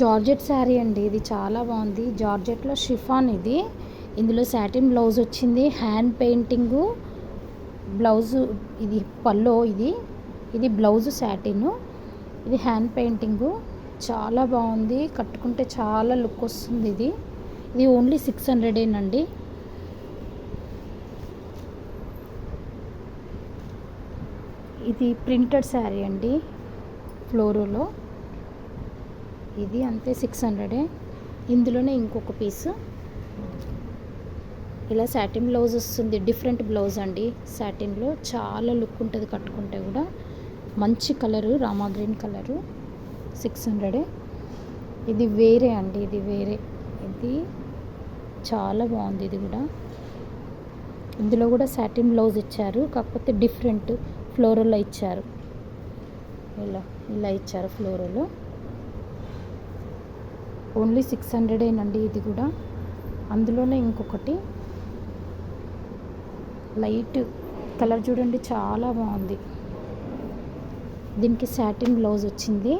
Georgette sari అండి ఇది చాలా బాగుంది. జార్జెట్లో షిఫాన్ ఇది. ఇందులో శాటిన్ బ్లౌజ్ వచ్చింది హ్యాండ్ పెయింటింగు బ్లౌజు ఇది పల్లో ఇది. ఇది బ్లౌజ్ శాటిన్ ఇది హ్యాండ్ పెయింటింగు. చాలా బాగుంది కట్టుకుంటే చాలా లుక్ వస్తుంది ఇది. ఇది ఓన్లీ సిక్స్ హండ్రెడేనండి ఇది ప్రింటెడ్ శారీ అండి ఫ్లోరోలో. ఇది అంతే సిక్స్ హండ్రెడే ఇందులోనే ఇంకొక పీస్ ఇలా సాటిన్ బ్లౌజ్ వస్తుంది. డిఫరెంట్ బ్లౌజ్ అండి. శాటిన్లో చాలా లుక్ ఉంటుంది కట్టుకుంటే కూడా. మంచి colour Rama green colour six హండ్రెడే ఇది వేరే అండి. ఇది వేరే. ఇది చాలా బాగుంది ఇది కూడా. ఇందులో కూడా శాటిన్ బ్లౌజ్ ఇచ్చారు. కాకపోతే డిఫరెంట్ ఫ్లోరల్లో ఇచ్చారు. ఇలా ఇలా ఇచ్చారు ఫ్లోరల్లో ఓన్లీ సిక్స్ హండ్రెడేనండి ఇది కూడా. అందులోనే ఇంకొకటి. లైట్ కలర్ చూడండి చాలా బాగుంది. దీనికి శాటిన్ బ్లౌజ్ వచ్చింది.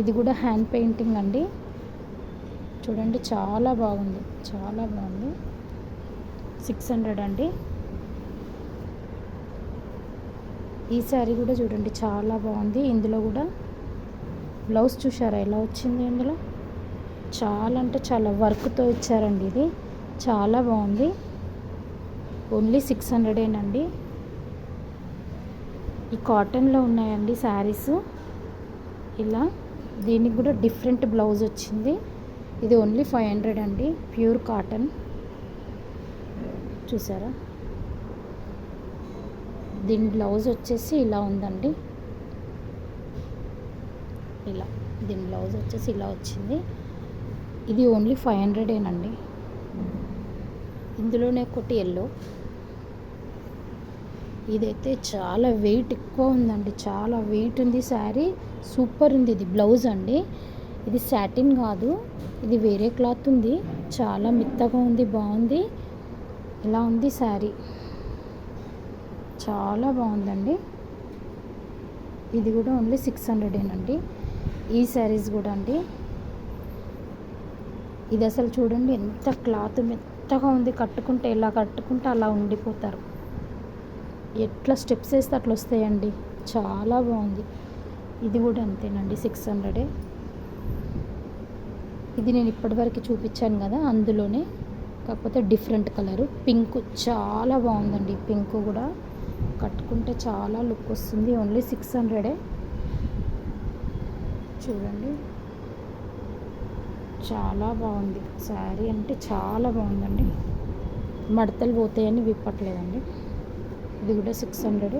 ఇది కూడా హ్యాండ్ పెయింటింగ్ అండి. చూడండి చాలా బాగుంది. చాలా బాగుంది. సిక్స్ హండ్రెడ్ అండి ఈ శారీ కూడా చూడండి చాలా బాగుంది. ఇందులో కూడా బ్లౌజ్ చూసారా ఎలా వచ్చింది ఇందులో? చాలా అంటే చాలా వర్క్తో ఇచ్చారండి ఇది. చాలా బాగుంది. ఓన్లీ సిక్స్ హండ్రెడేనండి. ఈ కాటన్లో ఉన్నాయండి శారీస్. ఇలా దీనికి కూడా డిఫరెంట్ బ్లౌజ్ వచ్చింది. ఇది ఓన్లీ ఫైవ్ హండ్రెడ్ అండి ప్యూర్ కాటన్. చూసారా దీని బ్లౌజ్ వచ్చేసి ఇలా ఉందండి. ఇలా. దీని బ్లౌజ్ వచ్చేసి ఇలా వచ్చింది. ఇది ఓన్లీ ఫైవ్ హండ్రెడేనండి ఇందులోనే ఒకటి ఎల్లో ఇదైతే చాలా వెయిట్ ఎక్కువ ఉందండి. చాలా వెయిట్ ఉంది శారీ. సూపర్ ఉంది ఇది బ్లౌజ్ అండి. ఇది శాటిన్ కాదు. ఇది వేరే క్లాత్ ఉంది. చాలా మెత్తగా ఉంది బాగుంది. ఇలా ఉంది శారీ. చాలా బాగుందండి. ఇది కూడా ఓన్లీ సిక్స్ హండ్రెడేనండి ఈ శారీస్ కూడా అండి. ఇది అసలు చూడండి ఎంత క్లాత్ మెత్తగా ఉంది. కట్టుకుంటే ఇలా కట్టుకుంటే అలా ఉండిపోతారు. ఎట్లా స్టెప్స్ వేస్తే అట్లా వస్తాయండి. చాలా బాగుంది. ఇది కూడా అంతేనండి సిక్స్ హండ్రెడే ఇది నేను ఇప్పటివరకు చూపించాను కదా అందులోనే. కాకపోతే డిఫరెంట్ కలరు పింక్ చాలా బాగుందండి. పింక్ కూడా కట్టుకుంటే చాలా లుక్ వస్తుంది. ఓన్లీ సిక్స్ హండ్రెడే చూడండి. చాలా బాగుంది. శారీ అంటే చాలా బాగుందండి. మడతలు పోతాయని విప్పట్లేదండి. ఇది కూడా సిక్స్ హండ్రెడ్.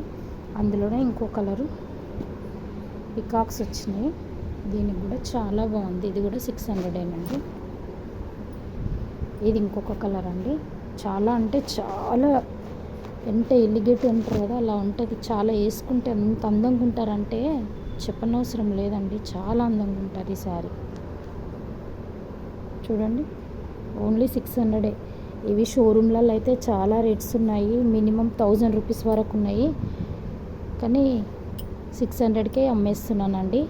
అందులోనే ఇంకో కలరు పికాక్స్ వచ్చినాయి. దీనికి కూడా చాలా బాగుంది. ఇది కూడా సిక్స్ హండ్రెడేనండి ఇది ఇంకొక కలర్ అండి. చాలా అంటే చాలా ఎంత ఎలిగేట్ ఉంటారు కదా అలా ఉంటుంది. చాలా వేసుకుంటే ఎంత అందంగా ఉంటారంటే చెప్పనవసరం లేదండి. చాలా అందంగా ఉంటుంది ఈ శారీ. చూడండి. ఓన్లీ సిక్స్ హండ్రెడే. ఇవి షోరూమ్లలో అయితే చాలా రేట్స్ ఉన్నాయి. మినిమం థౌజండ్ రూపీస్ వరకు ఉన్నాయి. కానీ సిక్స్ హండ్రెడ్కే అమ్మేస్తున్నానండి.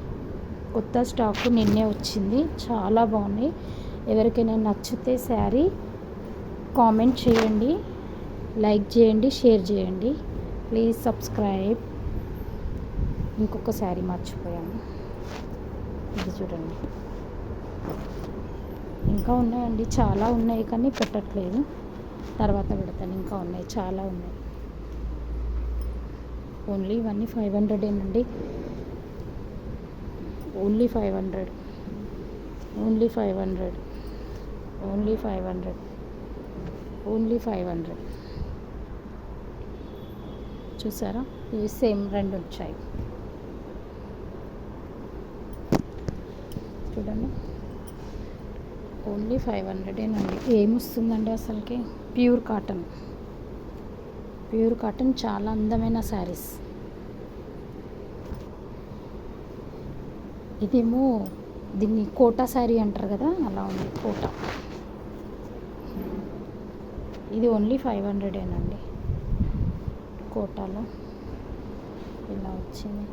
కొత్త స్టాక్ నిన్నే వచ్చింది. చాలా బాగున్నాయి ఎవరికైనా నచ్చితే శారీ కామెంట్ చేయండి. లైక్ చేయండి షేర్ చేయండి. Please subscribe. ఇంకొక శారీ మర్చిపోయాను. ఇది చూడండి. ఇంకా ఉన్నాయండి. చాలా ఉన్నాయి కానీ పెట్టట్లేదు. తర్వాత పెడతాను. ఇంకా ఉన్నాయి. చాలా ఉన్నాయి. ఓన్లీ ఇవన్నీ ఫైవ్ హండ్రెడ్ ఏనండి. Only five hundred. Only five hundred. Only five hundred. Only five hundred. Only? Five same రెండు వచ్చాయి. చూడండి. ఓన్లీ ఫైవ్ హండ్రెడేనండి ఏమొస్తుందండి అసలుకి? ప్యూర్ కాటన్ ప్యూర్ కాటన్ చాలా అందమైన శారీస్ ఇదేమో దీన్ని కోటా శారీ అంటారు కదా? అలా ఉంది కోటా. ఇది ఓన్లీ ఫైవ్ హండ్రెడేనండి కోటాలో ఇలా వచ్చింది.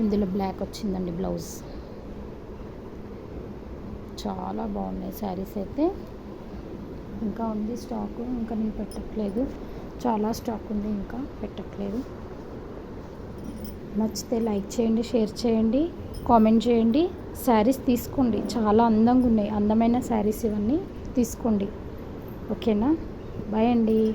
ఇందులో బ్లాక్ వచ్చిందండి బ్లౌజ్. చాలా బాగున్నాయి శారీస్ అయితే. ఇంకా ఉంది స్టాక్ ఇంకా నేను పెట్టట్లేదు. చాలా స్టాక్ ఉంది ఇంకా పెట్టట్లేదు. నచ్చితే లైక్ చేయండి షేర్ చేయండి కామెంట్ చేయండి. శారీస్ తీసుకోండి. చాలా అందంగా ఉన్నాయి. అందమైన శారీస్ ఇవన్నీ తీసుకోండి. ఓకేనా? బాయ్ అండి.